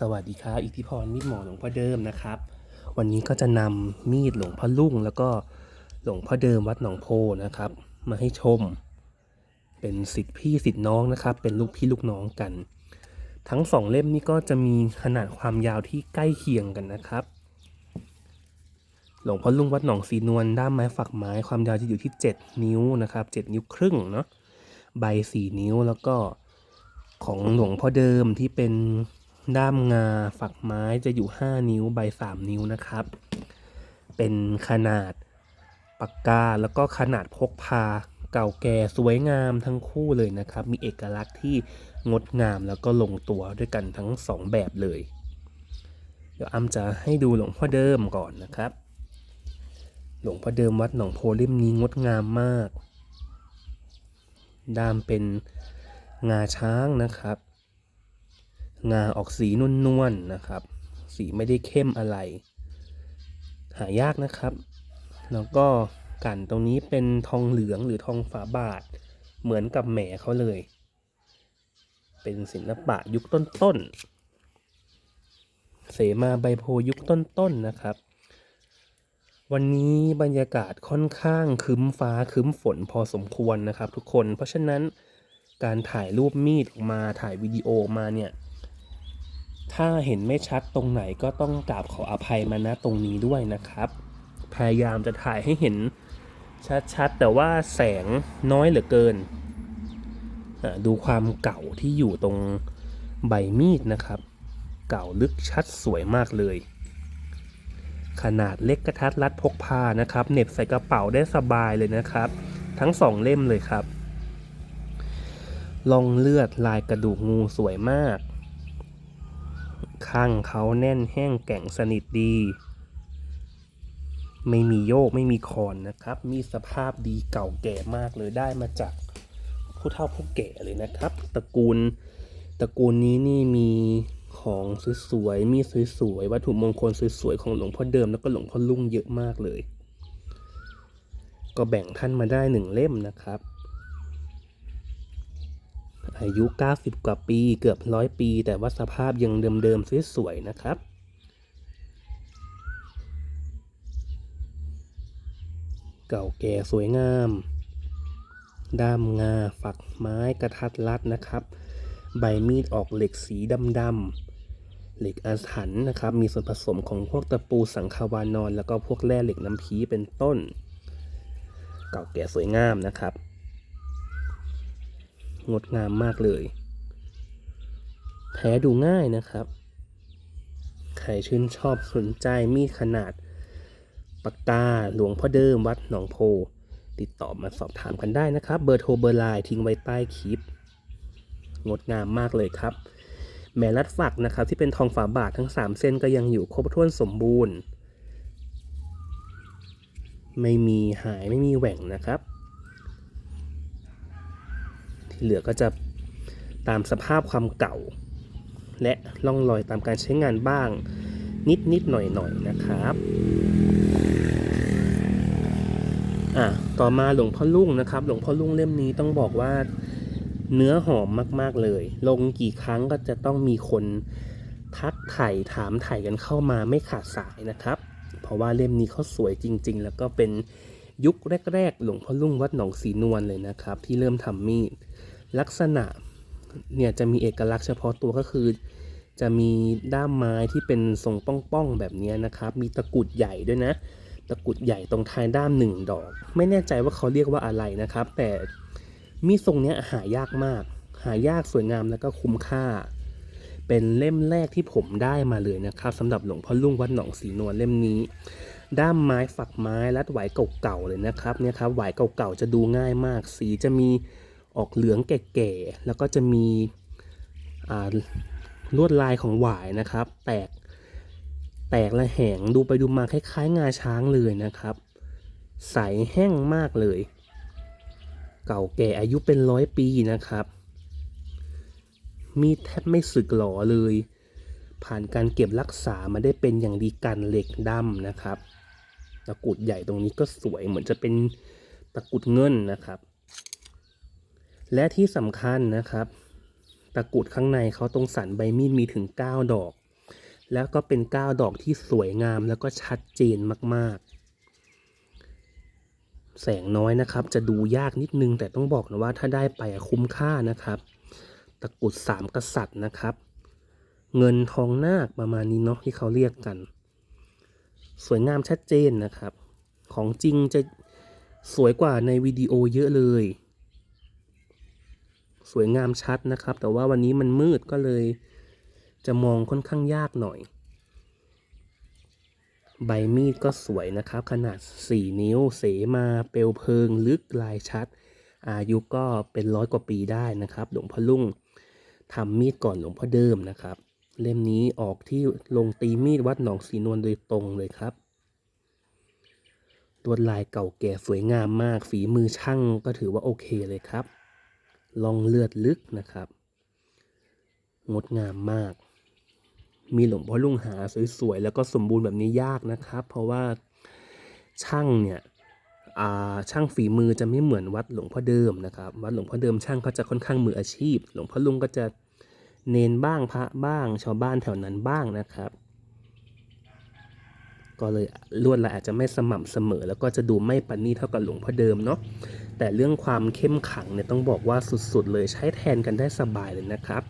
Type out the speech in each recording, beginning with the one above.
สวัสดีครับ อิทธิพรมีดหมอหลวงพ่อเดิมนะครับ วันนี้ก็จะนำมีดหลวงพ่อลุ่ง แล้วก็หลวงพ่อเดิมวัดหนองโพนะครับ มาให้ชม เป็นสิทธิพี่สิทธิน้องนะครับ เป็นลูกพี่ลูกน้องกัน ทั้งสองเล่มนี้ก็จะมีขนาดความยาวที่ใกล้เคียงกันนะครับ หลวงพ่อลุ่งวัดหนองสีนวลด้ามไม้ฝักไม้ความยาวจะอยู่ที่ 7 นิ้วนะครับ 7 นิ้วครึ่งเนาะใบ 4 นิ้วแล้วก็ของหลวงพ่อเดิมที่เป็น ด้ามงาฝักไม้จะอยู่ 5 นิ้วใบ 3 นิ้วนะครับ เป็นขนาดปากกาแล้วก็ขนาดพกพาเก่าแก่สวยงามทั้งคู่เลยนะครับ มีเอกลักษณ์ที่งดงามแล้วก็ลงตัวด้วยกันทั้งสองแบบเลย เดี๋ยวอ้ำจะให้ดูหลวงพ่อเดิมก่อนนะครับ หลวงพ่อเดิมวัดหนองโพเล่มนี้งดงามมากด้ามเป็นงาช้างนะครับ งาออกสีนวลๆนนะครับ สีไม่ได้เข้มอะไร หายากนะครับ แล้วก็กันตรงนี้เป็นทองเหลืองหรือทองฝาบาท เหมือนกับแหมเขาเลย เป็นศิลปะยุคต้นๆ เสมาใบโพยุคต้นๆนนะครับ วันนี้บรรยากาศค่อนข้างคึ้มฟ้าคึ้มฝนพอสมควรนะครับทุกคน เพราะฉะนั้นการถ่ายรูปมีดออกมาถ่ายวิดีโอมาเนี่ย ถ้าเห็นไม่ชัดตรงไหนก็ต้องกราบขออภัยมาณตรงนี้ด้วยนะครับ พยายามจะถ่ายให้เห็นชัดๆ แต่ว่าแสงน้อยเหลือเกินอ่าดูความเก่าที่อยู่ตรงใบมีดนะครับ เก่าลึกชัดสวยมากเลย ขนาดเล็กกระทัดรัดพกพานะครับเน็บใส่กระเป๋าได้สบายเลยนะครับ ทั้งสองเล่มเลยครับลองเลือดลายกระดูกงูสวยมาก ข้างเขาแน่นแห้งแก่งสนิทดี ไม่มีโยกไม่มีคอนนะครับ มีสภาพดีเก่าแก่มากเลยได้มาจากผู้เฒ่าผู้แก่เลยนะครับ ตระกูลตระกูลนี้นี่มีของสวยๆมีสวยๆวัตถุมงคลสวยๆของหลวงพ่อเดิมแล้วก็หลวงพ่อลุ่งเยอะมากเลย ก็แบ่งท่านมาได้หนึ่งเล่มนะครับ อายุ 90 กว่าปีเกือบร้อยปี แต่ว่าสภาพยังเดิมๆสวยๆนะครับ เก่าแก่สวยงาม ด้ามงาฝักไม้กระทัดรัดนะครับ ใบมีดออกเหล็กสีดำๆเหล็กอาถรรพ์นะครับ มีส่วนผสมของพวกตะปูสังขาวานอน แล้วก็พวกแร่เหล็กน้ำพีเป็นต้น เก่าแก่สวยงามนะครับ งดงามมากเลย แท้ดูง่ายนะครับ ใครชื่นชอบสนใจมีขนาดปากกาหลวงพ่อเดิมวัดหนองโพ ติดต่อมาสอบถามกันได้นะครับ เบอร์โทรเบอร์ไลน์ทิ้งไว้ใต้คลิป งดงามมากเลยครับ แม่รัดฝักนะครับที่เป็นทองฝาบาททั้ง 3 เส้นก็ยังอยู่ครบถ้วนสมบูรณ์ ไม่มีหายไม่มีแหว่งนะครับ เหลือก็จะตามสภาพความเก่า และล่องรอยตามการใช้งานบ้าง นิดนิดๆหน่อยหน่อยๆนะครับอะต่อมาหลวงพ่อลุ่งนะครับ หลวงพ่อลุ่งเล่มนี้ต้องบอกว่าเนื้อหอมมาก ๆ เลย ลงกี่ครั้งก็จะต้องมีคนทักไถ่ถามไถ่กันเข้ามาไม่ขาดสายนะครับ เพราะว่าเล่มนี้เขาสวยจริง ๆ แล้วก็เป็น ยุคแรก ๆ หลวงพ่อลุ่งวัดหนองสีนวลเลยนะครับ ที่เริ่มทำมีดลักษณะเนี่ยจะมีเอกลักษณ์เฉพาะตัวก็คือ จะมีด้ามไม้ที่เป็นทรงป้องๆแบบนี้นะครับ มีตะกุดใหญ่ด้วยนะ ตะกุดใหญ่ตรงท้ายด้ามหนึ่งดอก ไม่แน่ใจว่าเขาเรียกว่าอะไรนะครับ แต่มีดทรงเนี้ยหายากมาก หายากสวยงามแล้วก็คุ้มค่า เป็นเล่มแรกที่ผมได้มาเลยนะครับสำหรับหลวงพ่อลุ่งวัดหนองสีนวลเล่มนี้ ด้ามไม้ฝักไม้รัดไหวเก่าๆเลยนะครับเนี่ยครับไหวเก่าๆจะดูง่ายมาก สีจะมีออกเหลืองแก่ๆแล้วก็จะมีลวดลายของหวายนะครับ แตกแตกและแหงดูไปดูมาคล้ายๆ งาช้างเลยนะครับ ใสแห้งมากเลย เก่าแก่อายุเป็นร้อยปีนะครับ มีแทบไม่สึกหลอเลย ผ่านการเก็บรักษามาได้เป็นอย่างดีกันเหล็กดำนะครับ ตะกรุดใหญ่ตรงนี้ก็สวยเหมือนจะเป็นตะกรุดเงินนะครับ และที่สำคัญนะครับ ตะกรุดข้างในเขาตรงสันใบมีดมีถึง 9 ดอก แล้วก็เป็นก้าดอกที่สวยงามแล้วก็ชัดเจนมากๆ แสงน้อยนะครับ จะดูยากนิดนึงแต่ต้องบอกนะว่าถ้าได้ไปคุ้มค่านะครับ ตะกรุดสามกษัตริย์นะครับ เงินทองนาคประมาณนี้เนาะที่เขาเรียกกัน สวยงามชัดเจนนะครับ ของจริงจะสวยกว่าในวิดีโอเยอะเลย สวยงามชัดนะครับ แต่ว่าวันนี้มันมืดก็เลย จะมองค่อนข้างยากหน่อย ใบมีดก็สวยนะครับ ขนาด 4 นิ้วเสมาเปลวเพลิง ลึกลายชัด อายุก็เป็นร้อยกว่าปีได้นะครับ หลวงพ่อลุ่งทำมีดก่อนหลวงพ่อเดิมนะครับ เล่มนี้ออกที่ลงตีมีดวัดหนองสีนวลโดยตรงเลยครับลวดลายเก่าแก่สวยงามมาก ฝีมือช่างก็ถือว่าโอเคเลยครับ ลองเลือดลึกนะครับ งดงามมาก มีหลวงพ่อลุงหาสวยๆแล้วก็สมบูรณ์แบบนี้ยากนะครับ เพราะว่าช่างเนี่ยอาช่างฝีมือจะไม่เหมือนวัดหลวงพ่อเดิมนะครับ วัดหลวงพ่อเดิมช่างเขาจะค่อนข้างมืออาชีพ หลวงพ่อลุงก็จะ เนนบ้างพระบ้าง ชาวบ้านแถวนั้นบ้างนะครับ ก็เลยลวดลายอาจจะไม่สม่ำเสมอ แล้วก็จะดูไม่ปานนีตเท่ากับหลวงพ่อเดิมเนาะแต่เรื่องความเข้มขังเนี่ยต้องบอกว่าสุดๆ เลยใช้แทนกันได้สบายเลยนะครับ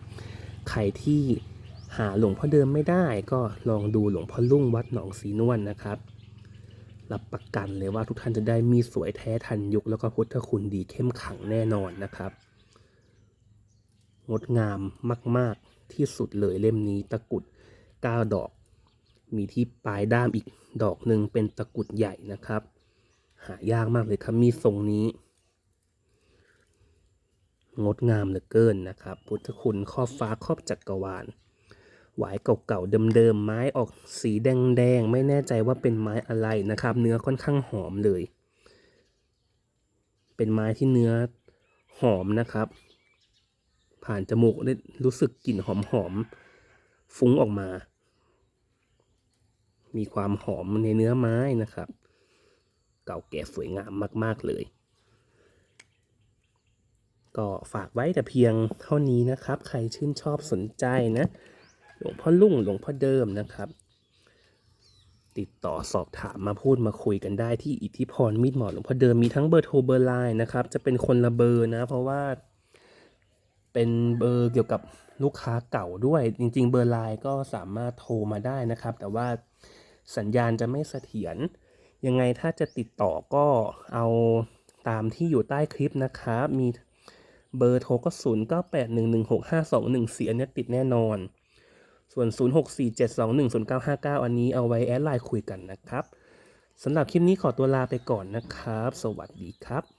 ใครที่หาหลวงพ่อเดิมไม่ได้ก็ลองดูหลวงพ่อลุ่งวัดหนองสีนวลนะครับ รับประกันเลยว่าทุกท่านจะได้มีสวยแท้ทันยุคแล้วก็พุทธคุณดีเข้มขังแน่นอนนะครับ งดงามมาก ๆ ที่สุดเลยเล่มนี้ตะกุด 9 ดอก มีที่ปลายด้ามอีกดอกหนึ่งเป็นตะกุดใหญ่นะครับ หายากมากเลยครับมีทรงนี้ งดงามเหลือเกินนะครับ พุทธคุณครอบฟ้าครอบจักรวาลหวายเก่าๆเดิมๆไม้ออกสีแดงๆไม่แน่ใจว่าเป็นไม้อะไรนะครับ เนื้อค่อนข้างหอมเลย เป็นไม้ที่เนื้อหอมนะครับ ผ่านจมูกได้รู้สึกกลิ่นหอมๆฟุ้งออกมา มีความหอมในเนื้อไม้นะครับ เก่าแก่สวยงามมาก ๆ เลย ก็ฝากไว้แต่เพียงเท่านี้นะครับ ใครชื่นชอบสนใจนะ หลวงพ่อลุ่งหลวงพ่อเดิมนะครับ ติดต่อสอบถามมาพูดมาคุยกันได้ที่อิทธิพรมีดหมอหลวงพ่อเดิมมีทั้งเบอร์โทรเบอร์ไลน์นะครับ จะเป็นคนละเบอร์นะ เพราะว่า เป็นเบอร์เกี่ยวกับลูกค้าเก่าด้วย จริง ๆ เบอร์ไลน์ก็สามารถโทรมาได้นะครับ แต่ว่าสัญญาณจะไม่เสถียรยังไงถ้าจะติดต่อก็เอาตามที่อยู่ใต้คลิปนะครับมีเบอร์โทรก็ 0 9 8 1 1 6 5 2 1 4 อันนี้ติดแน่นอน ส่วน 0 6 4 7 2 1 0 9 5 9 อันนี้เอาไว้แอดไลน์คุยกันนะครับสำหรับคลิปนี้ขอตัวลาไปก่อนนะครับ สวัสดีครับ